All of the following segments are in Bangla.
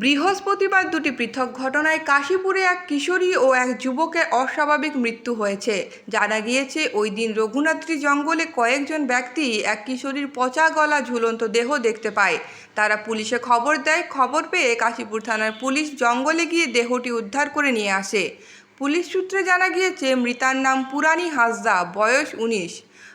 বৃহস্পতিবার দুটি পৃথক ঘটনায় কাশীপুরে এক কিশোরী ও এক যুবকের অস্বাভাবিক মৃত্যু হয়েছে। জানা গিয়েছে, ওই দিন রঘুনাথ্রি জঙ্গলে কয়েকজন ব্যক্তি এক কিশোরীর পচা গলা ঝুলন্ত দেহ দেখতে পায়। তারা পুলিশে খবর দেয়। খবর পেয়ে কাশীপুর থানার পুলিশ জঙ্গলে গিয়ে দেহটি উদ্ধার করে নিয়ে আসে। পুলিশ সূত্রে জানা গিয়েছে, মৃতার নাম পুরানি হাসদা বয়স উনিশ।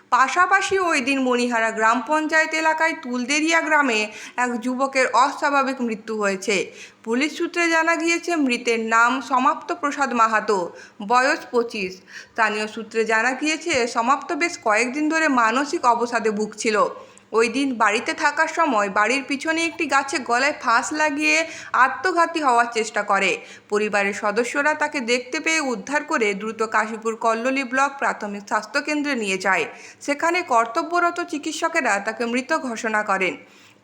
পাশাপাশি ওই দিন মণিহারা গ্রাম পঞ্চায়েত এলাকায় তুলদেরিয়া গ্রামে এক যুবকের অস্বাভাবিক মৃত্যু হয়েছে। পুলিশ সূত্রে জানা গিয়েছে, মৃতের নাম সমাপ্ত প্রসাদ মাহাতো, বয়স পঁচিশ। স্থানীয় সূত্রে জানা গিয়েছে, সমাপ্ত বেশ কয়েকদিন ধরে মানসিক অবসাদে ভুগছিল। ওই দিন বাড়িতে থাকার সময় বাড়ির পিছনে একটি গাছে গলায় ফাঁস লাগিয়ে আত্মঘাতী হওয়ার চেষ্টা করে। পরিবারের সদস্যরা তাকে দেখতে পেয়ে উদ্ধার করে দ্রুত কাশীপুর কল্লোলি ব্লক প্রাথমিক স্বাস্থ্যকেন্দ্রে নিয়ে যায়। সেখানে কর্তব্যরত চিকিৎসকেরা তাকে মৃত ঘোষণা করেন।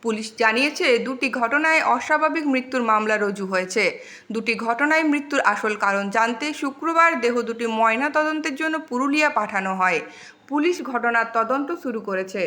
পুলিশ জানিয়েছে, দুটি ঘটনায় অস্বাভাবিক মৃত্যুর মামলা রুজু হয়েছে। দুটি ঘটনায় মৃত্যুর আসল কারণ জানতে শুক্রবার দেহ দুটি ময়না তদন্তের জন্য পুরুলিয়া পাঠানো হয়। পুলিশ ঘটনার তদন্ত শুরু করেছে।